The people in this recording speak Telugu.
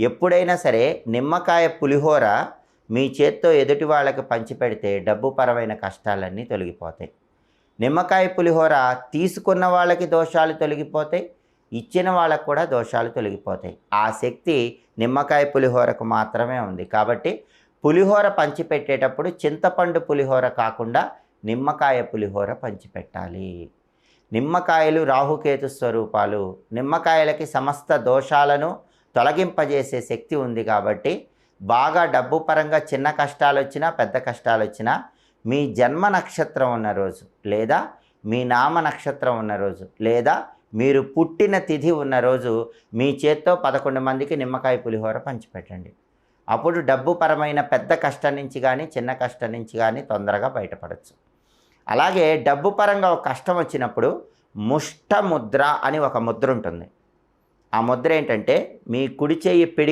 ఎప్పుడైనా సరే నిమ్మకాయ పులిహోర మీ చేత్తో ఎదుటి వాళ్ళకి పంచిపెడితే డబ్బు పరమైన కష్టాలన్నీ తొలగిపోతాయి. నిమ్మకాయ పులిహోర తీసుకున్న వాళ్ళకి దోషాలు తొలగిపోతాయి ఇచ్చిన వాళ్ళకు కూడా దోషాలు తొలగిపోతాయి. ఆ శక్తి నిమ్మకాయ పులిహోరకు మాత్రమే ఉంది. కాబట్టి పులిహోర పంచిపెట్టేటప్పుడు చింతపండు పులిహోర కాకుండా నిమ్మకాయ పులిహోర పంచిపెట్టాలి. నిమ్మకాయలు రాహుకేతు స్వరూపాలు నిమ్మకాయలకి సమస్త దోషాలను తొలగింపజేసే శక్తి ఉంది కాబట్టి బాగా డబ్బు పరంగా చిన్న కష్టాలు వచ్చినా పెద్ద కష్టాలు వచ్చినా మీ జన్మ నక్షత్రం ఉన్న రోజు లేదా మీ నామ నక్షత్రం ఉన్న రోజు లేదా మీరు పుట్టిన తిథి ఉన్న రోజు మీ చేత్తో పదకొండు మందికి నిమ్మకాయ పులిహోర పంచిపెట్టండి. అప్పుడు డబ్బు పరమైన పెద్ద కష్టం నుంచి కానీ చిన్న కష్టం నుంచి కానీ తొందరగా బయటపడచ్చు. అలాగే డబ్బు పరంగా ఒక కష్టం వచ్చినప్పుడు ముష్ట ముద్ర అని ఒక ముద్ర ఉంటుంది. ఆ ముద్ర ఏంటంటే మీ కుడి చేయి పిడి